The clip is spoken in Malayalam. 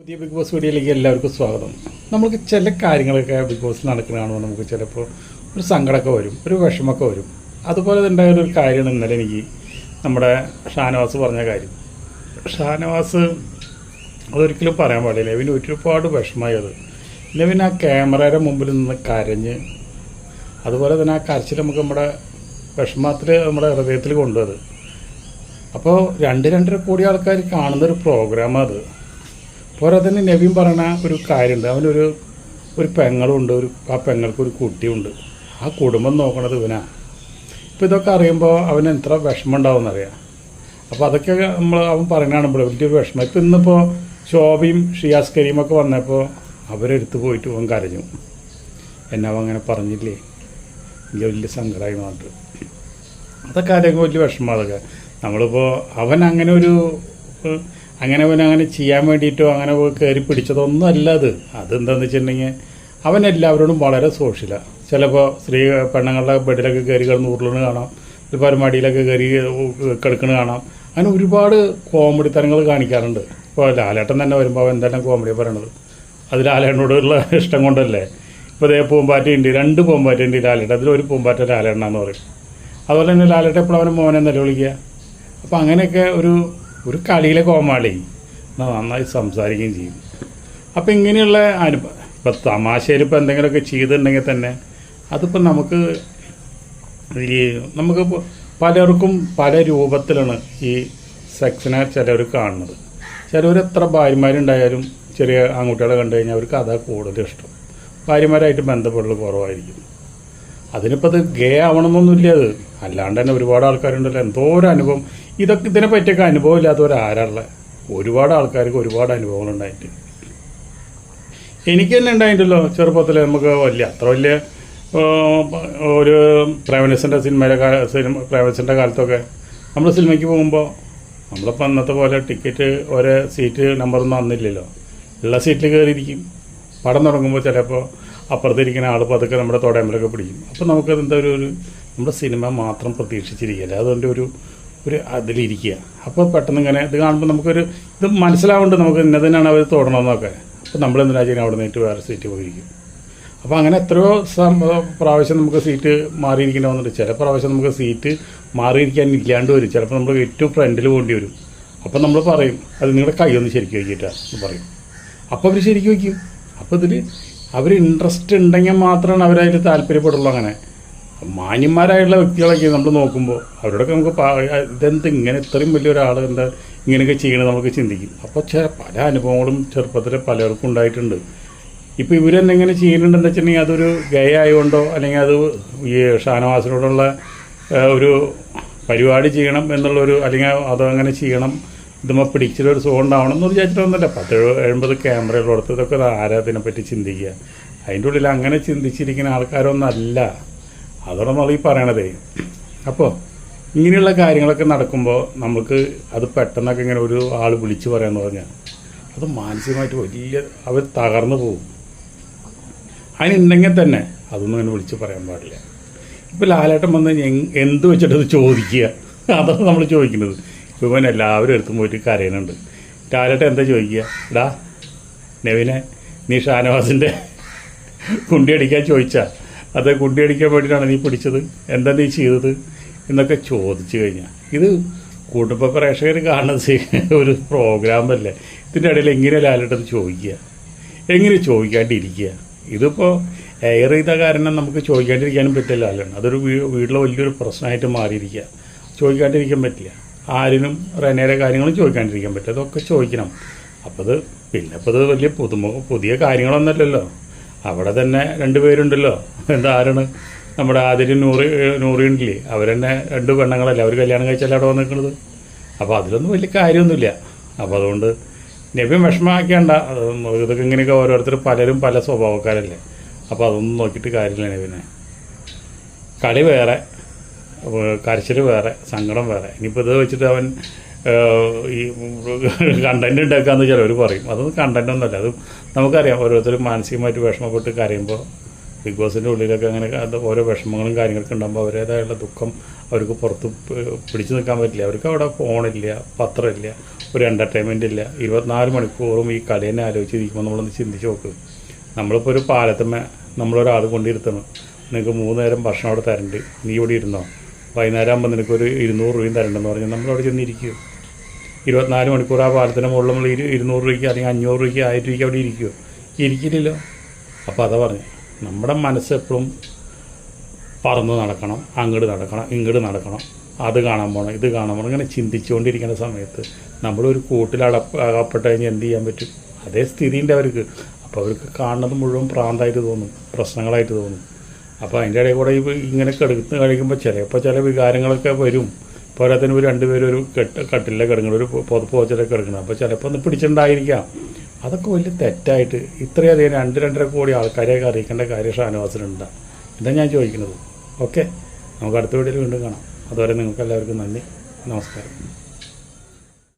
പുതിയ ബിഗ് ബോസ് വീഡിയോയിലേക്ക് എല്ലാവർക്കും സ്വാഗതം. നമുക്ക് ചില കാര്യങ്ങളൊക്കെ ബിഗ് ബോസ് നടക്കുന്നതാണോ നമുക്ക് ചിലപ്പോൾ ഒരു സങ്കടമൊക്കെ വരും ഒരു വിഷമമൊക്കെ വരും. അതുപോലെ തന്നെ ഒരു കാര്യമാണ് ഇന്നലെ എനിക്ക് നമ്മുടെ ഷാനവാസ് പറഞ്ഞ കാര്യം. ഷാനവാസ് അതൊരിക്കലും പറയാൻ പാടില്ല. ലെവിന് ഒരുപാട് വിഷമമായി അത്. ലെവിൻ ആ ക്യാമറയുടെ മുമ്പിൽ നിന്ന് കരഞ്ഞ് അതുപോലെ തന്നെ ആ കരച്ചിൽ നമുക്ക് നമ്മുടെ വിഷമത്തിൽ നമ്മുടെ ഹൃദയത്തിൽ കൊണ്ടുവത് അപ്പോൾ രണ്ട് രണ്ടര കോടി ആൾക്കാർ കാണുന്നൊരു പ്രോഗ്രാമാണ് അത്. പോരാ തന്നെ നവീൻ പറയണ ഒരു കാര്യമുണ്ട്. അവനൊരു ഒരു പെങ്ങളുണ്ട് ഒരു ആ പെങ്ങൾക്ക് ഒരു കുട്ടിയുണ്ട്. ആ കുടുംബം നോക്കണത് ഇവനാ. ഇപ്പോൾ ഇതൊക്കെ അറിയുമ്പോൾ അവന് എത്ര വിഷമം ഉണ്ടാവും അപ്പോൾ അതൊക്കെ നമ്മൾ അവൻ പറയണതാണ് ഇവിടെ വലിയൊരു വിഷമം. ഇപ്പം ഇന്നിപ്പോൾ ശോഭയും ഷിയാസ് കരീം ഒക്കെ വന്നപ്പോൾ അവരെടുത്ത് പോയിട്ട് അവൻ കരഞ്ഞു. എന്നെ അവൻ അങ്ങനെ പറഞ്ഞില്ലേ? എനിക്ക് വലിയ സങ്കടമായി മാത്രം അതൊക്കെ ആരെയൊക്കെ വലിയ വിഷമം അതൊക്കെ. നമ്മളിപ്പോൾ അവൻ അങ്ങനെ ഒരു അങ്ങനെ പോലെ അങ്ങനെ ചെയ്യാൻ വേണ്ടിയിട്ടോ അങ്ങനെ പോയി കയറി പിടിച്ചതൊന്നും അല്ല അത്. അതെന്താണെന്ന് വെച്ചിട്ടുണ്ടെങ്കിൽ അവൻ എല്ലാവരോടും വളരെ സോഷ്യലാണ് ചിലപ്പോൾ സ്ത്രീ പെണ്ണുങ്ങളുടെ ബെഡിലൊക്കെ കയറി കിടന്ന് ഉരുളണ് കാണാം. ചിലപ്പോൾ ഒരു മടിയിലൊക്കെ കയറി കിടക്കണ കാണാം. അങ്ങനെ ഒരുപാട് കോമഡി തരങ്ങൾ കാണിക്കാറുണ്ട്. ഇപ്പോൾ ലാലേട്ടൻ തന്നെ വരുമ്പോൾ അവൻ എന്തെല്ലാം കോമഡിയാണ് പറയണത്. അത് ലാലേട്ടനോടുള്ള ഇഷ്ടം കൊണ്ടല്ലേ. ഇപ്പോൾ ഇതേ പൂമ്പാറ്റയുണ്ട് രണ്ട് പൂമ്പാറ്റയുണ്ട് ലാലേട്ടൻ അതിലൊരു പൂമ്പാറ്റ ലാലേട്ടനാന്ന് പറയും. അതുപോലെ തന്നെ ലാലേട്ടൻ എപ്പോഴും അവൻ മോനെ നിലവിളിക്കുക അപ്പോൾ അങ്ങനെയൊക്കെ ഒരു ഒരു കളിയിലെ കോമാളി. നന്നായി സംസാരിക്കുകയും ചെയ്യും. അപ്പോൾ ഇങ്ങനെയുള്ള അനുഭവം ഇപ്പോൾ തമാശയിൽ ഇപ്പോൾ എന്തെങ്കിലുമൊക്കെ ചെയ്തിട്ടുണ്ടെങ്കിൽ തന്നെ അതിപ്പോൾ നമുക്ക് ഈ നമുക്ക് പലർക്കും പല രൂപത്തിലാണ് ഈ സെക്സിനെ ചിലർ കാണുന്നത്. ചിലവർ എത്ര ഭാര്യമാരുണ്ടായാലും ചെറിയ ആൺകുട്ടികളെ കണ്ടു കഴിഞ്ഞാൽ അവർക്ക് അതാ കൂടുതൽ ഇഷ്ടം. ഭാര്യമാരായിട്ട് ബന്ധപ്പെടൽ കുറവായിരിക്കും. അതിനിപ്പോൾ അത് ഗേ ആവണമെന്നൊന്നുമില്ല അത് അല്ലാണ്ട് തന്നെ ഒരുപാട് ആൾക്കാരുണ്ടല്ലോ. എന്തോ ഒരു അനുഭവം. ഇതൊക്കെ ഇതിനെ പറ്റിയൊക്കെ അനുഭവം ഇല്ലാത്തവരാരുള്ള ഒരുപാട് ആൾക്കാർക്ക് ഒരുപാട് അനുഭവങ്ങൾ ഉണ്ടായിട്ട് എനിക്ക് തന്നെ ഉണ്ടായിട്ടല്ലോ ചെറുപ്പത്തിൽ നമുക്ക് വലിയ അത്ര വലിയ ഒരു പ്രേമനസിന്റെ സിനിമയിലെ കാല സിനിമ പ്രേമനസിന്റെ കാലത്തൊക്കെ നമ്മൾ സിനിമയ്ക്ക് പോകുമ്പോൾ നമ്മളിപ്പോൾ അന്നത്തെ പോലെ ടിക്കറ്റ് ഒരേ സീറ്റ് നമ്പറൊന്നും അന്നില്ലല്ലോ. ഉള്ള സീറ്റിൽ കയറിയിരിക്കും പടം തുടങ്ങുമ്പോൾ ചിലപ്പോൾ അപ്പുറത്തിരിക്കുന്ന ആൾ പതുക്കെ നമ്മുടെ തോടയമ്പലൊക്കെ പിടിക്കും. അപ്പോൾ നമുക്കത് എന്താ ഒരു നമ്മുടെ സിനിമ മാത്രം പ്രതീക്ഷിച്ചിരിക്കില്ല? അതുകൊണ്ട് ഒരു ഒരു അതിലിരിക്കുക. അപ്പോൾ പെട്ടെന്ന് ഇങ്ങനെ ഇത് കാണുമ്പോൾ നമുക്കൊരു ഇത് മനസ്സിലാവുന്നുണ്ട് നമുക്ക് ഇന്നതിനാണ് അവർ തൊടണമെന്നൊക്കെ അപ്പോൾ നമ്മൾ എന്തിനാ ചെയ്യുന്നത് അവിടെ നിന്നിട്ട് വേറെ സീറ്റ് പോയിരിക്കും. അപ്പോൾ അങ്ങനെ എത്രയോ പ്രാവശ്യം നമുക്ക് സീറ്റ് മാറിയിരിക്കേണ്ടി വന്നിട്ട് ചില പ്രാവശ്യം നമുക്ക് സീറ്റ് മാറിയിരിക്കാൻ ഇല്ലാണ്ട് വരും. ചിലപ്പോൾ നമ്മൾ ഏറ്റവും ഫ്രണ്ടിൽ പോകേണ്ടി വരും. അപ്പോൾ നമ്മൾ പറയും അത് നിങ്ങളുടെ കൈ ഒന്ന് ശരിക്കും വയ്ക്കിട്ടാ എന്ന് പറയും. അപ്പോൾ അവർ ശരിക്കും വയ്ക്കും അപ്പോൾ ഇതിൽ അവർ ഇൻട്രസ്റ്റ് ഉണ്ടെങ്കിൽ മാത്രമാണ് അവരതിൽ താല്പര്യപ്പെടുള്ളൂ അങ്ങനെ. മാന്യന്മാരായിട്ടുള്ള വ്യക്തികളൊക്കെ നമ്മൾ നോക്കുമ്പോൾ അവരോടൊക്കെ നമുക്ക് ഇതെന്ത് ഇങ്ങനെ ഇത്രയും വലിയൊരാൾ എന്താ ഇങ്ങനെയൊക്കെ ചെയ്യണത് നമുക്ക് ചിന്തിക്കും. അപ്പോൾ ചില പല അനുഭവങ്ങളും ചെറുപ്പത്തിൽ പലർക്കും ഉണ്ടായിട്ടുണ്ട്. ഇപ്പോൾ ഇവരെന്തെങ്ങനെ ചെയ്യുന്നുണ്ടെന്ന് വെച്ചിട്ടുണ്ടെങ്കിൽ അതൊരു ഗയ ആയതുകൊണ്ടോ അല്ലെങ്കിൽ അത് ഈ ഷാനവാസിനോടുള്ള ഒരു പരിപാടി ചെയ്യണം എന്നുള്ളൊരു അല്ലെങ്കിൽ അതങ്ങനെ ചെയ്യണം ഇതുമ്പോൾ പിടിച്ചിട്ടൊരു സുഖം ഉണ്ടാവണം എന്ന് വിചാരിച്ചിട്ടൊന്നുമില്ല. പത്ത് എഴു- എഴുപത് ക്യാമറകളുള്ളടത്ത് ഇതൊക്കെ ആരാ ഇതിനെപ്പറ്റി ചിന്തിക്കുക? അതിന്റെ ഉള്ളിൽ അങ്ങനെ ചിന്തിച്ചിരിക്കുന്ന ആൾക്കാരൊന്നും അല്ല അതോടെ നമ്മൾ ഈ പറയണതേ. അപ്പോൾ ഇങ്ങനെയുള്ള കാര്യങ്ങളൊക്കെ നടക്കുമ്പോൾ നമുക്ക് അത് പെട്ടെന്നൊക്കെ ഇങ്ങനെ ഒരു ആൾ വിളിച്ച് പറയാന്ന് പറഞ്ഞാൽ അത് മാനസികമായിട്ട് വലിയ അവർ തകർന്നു പോകും. അതിനുണ്ടെങ്കിൽ തന്നെ അതൊന്നും അങ്ങനെ വിളിച്ച് പറയാൻ പാടില്ല. ഇപ്പോൾ ലാലേട്ടൻ വന്ന് എന്ത് വെച്ചിട്ട് അത് ചോദിക്കുക? അതാണ് നമ്മൾ ചോദിക്കുന്നത്. ഇപ്പോൾ ഇവൻ എല്ലാവരും എടുത്തും പോയിട്ട് കരയുന്നുണ്ട്. ലാലേട്ടൻ എന്താ ചോദിക്കുക? ഇടാ നെവിനെ നീ ഷാനവാസിന്റെ കുണ്ടി അടിക്കാൻ ചോദിച്ചാ? അത് കുണ്ടി അടിക്കാൻ വേണ്ടിയിട്ടാണ് നീ പിടിച്ചത്? എന്താ നീ ചെയ്തത്? എന്നൊക്കെ ചോദിച്ചു കഴിഞ്ഞാൽ ഇത് കുടുംബ പ്രേക്ഷകർ കാണുന്ന ഒരു പ്രോഗ്രാമല്ലേ ഇതിന്റെ ഇടയിൽ എങ്ങനെ ലാലിട്ടത് ചോദിക്കുക. എങ്ങനെ ചോദിക്കാണ്ടിരിക്കുക. ഇതിപ്പോൾ എയർ ചെയ്ത കാരണം നമുക്ക് ചോദിക്കാണ്ടിരിക്കാനും പറ്റില്ല ലാലാണ് അതൊരു വീട്ടിലെ വലിയൊരു പ്രശ്നമായിട്ട് മാറിയിരിക്കുക. ചോദിക്കാണ്ടിരിക്കാൻ പറ്റില്ല. ആരിനും റെനയുടെ കാര്യങ്ങളും ചോദിക്കാണ്ടിരിക്കാൻ പറ്റില്ല. അതൊക്കെ ചോദിക്കണം. അപ്പോൾ അത് പിന്നെ അപ്പോൾ അത് വലിയ പുതുമ പുതിയ കാര്യങ്ങളൊന്നുമല്ലല്ലോ. അവിടെ തന്നെ രണ്ട് പേരുണ്ടല്ലോ. എന്താ ആരാണ് നമ്മുടെ ആതിരി നൂറി അവർ അവരെന്നെ രണ്ട് പെണ്ണുങ്ങളല്ലേ? അവർ കല്യാണം കഴിച്ചല്ല അവിടെ വന്നിരിക്കുന്നത്? അപ്പോൾ അതിലൊന്നും വലിയ കാര്യമൊന്നുമില്ല. അപ്പോൾ അതുകൊണ്ട് നബി വിഷമമാക്കേണ്ട. അത് ഇതൊക്കെ ഇങ്ങനെയൊക്കെ ഓരോരുത്തർ പലരും പല സ്വഭാവക്കാരല്ലേ. അപ്പോൾ അതൊന്നും നോക്കിയിട്ട് കാര്യമില്ല നബിനെ കളി വേറെ കരച്ചിൽ വേറെ സങ്കടം വേറെ. ഇനിയിപ്പോൾ ഇത് വെച്ചിട്ട് അവൻ ഈ കണ്ടന്റ് ഉണ്ടാക്കാന്ന് ചിലവർ പറയും. അതൊന്നും കണ്ടന്റ് ഒന്നുമല്ല. അത് നമുക്കറിയാം. ഓരോരുത്തരും മാനസികമായിട്ട് വിഷമപ്പെട്ട് കരയുമ്പോൾ ബിഗ് ബോസിന്റെ ഉള്ളിലൊക്കെ അങ്ങനെ ഓരോ വിഷമങ്ങളും കാര്യങ്ങളൊക്കെ ഉണ്ടാകുമ്പോൾ അവരേതായുള്ള ദുഃഖം അവർക്ക് പുറത്ത് പിടിച്ചു നിൽക്കാൻ പറ്റില്ല. അവർക്ക് അവിടെ ഫോണില്ല പത്രമില്ല ഒരു എന്റർടൈൻമെന്റ് ഇല്ല. ഇരുപത്തിനാല് മണിക്കൂറും ഈ കളി തന്നെ ആലോചിച്ചിരിക്കുമ്പോൾ നമ്മളൊന്ന് ചിന്തിച്ച് നോക്ക്. നമ്മളിപ്പോൾ ഒരു പാലത്തമ്മ നമ്മളൊരാൾ കൊണ്ടിരുത്തണം. നിങ്ങൾക്ക് മൂന്ന് നേരം ഭക്ഷണം അവിടെ തരണ്ട്. നീ ഇവിടെ ഇരുന്നോ? വൈകുന്നേരം ആകുമ്പോൾ നിനക്കൊരു ഇരുന്നൂറ് രൂപയും തരണ്ടെന്ന് പറഞ്ഞാൽ നമ്മളവിടെ ചെന്നിരിക്കുമോ ഇരുപത്തിനാല് മണിക്കൂർ ആ പാലത്തിന് മുകളിൽ നമ്മൾ ഇരു ഇരുന്നൂറ് രൂപയ്ക്ക് അല്ലെങ്കിൽ അഞ്ഞൂറ് രൂപയ്ക്ക് ആയിരം രൂപയ്ക്ക് അവിടെ ഇരിക്കുമോ ഇരിക്കില്ലല്ലോ. അപ്പോൾ അതാ പറഞ്ഞു നമ്മുടെ മനസ്സ് എപ്പോഴും പറന്ന് നടക്കണം അങ്ങോട്ട് നടക്കണം ഇങ്ങോട്ട് നടക്കണം അത് കാണാൻ പോകണം ഇത് കാണാൻ പോകണം ഇങ്ങനെ ചിന്തിച്ചുകൊണ്ടിരിക്കുന്ന സമയത്ത് നമ്മളൊരു കൂട്ടിൽ അടപ്പ് അകപ്പെട്ട് കഴിഞ്ഞാൽ എന്ത് ചെയ്യാൻ പറ്റും? അതേ സ്ഥിതിയുണ്ട് അവർക്ക്. അപ്പോൾ അവർക്ക് കാണുന്നത് മുഴുവൻ പ്രാന്തായിട്ട് തോന്നും പ്രശ്നങ്ങളായിട്ട് തോന്നും. അപ്പോൾ അതിന്റെ ഇടയിൽ കൂടെ ഇപ്പോൾ ഇങ്ങനെ കിടന്ന് കഴിക്കുമ്പോൾ ചിലപ്പോൾ ചില വികാരങ്ങളൊക്കെ വരും. പോരാത്തിന് ഒരു രണ്ടുപേരും ഒരു കെട്ട് കട്ടിലെ കിടക്കണം ഒരു പുതപ്പ് വെച്ചിട്ട് കിടക്കണം. അപ്പോൾ ചിലപ്പോൾ ഒന്ന് പിടിച്ചിട്ടുണ്ടായിരിക്കാം. അതൊക്കെ വലിയ തെറ്റായിട്ട് ഇത്രയധികം രണ്ട് രണ്ടര കോടി ആൾക്കാരെയൊക്കെ അറിയിക്കേണ്ട കാര്യം ഷാനവാസിനുണ്ട് ഇതാണ് ഞാൻ ചോദിക്കുന്നത്. ഓക്കെ? നമുക്ക് അടുത്ത വീഡിയോയിൽ വീണ്ടും കാണാം. അതുവരെ നിങ്ങൾക്ക് എല്ലാവർക്കും നന്ദി. നമസ്കാരം.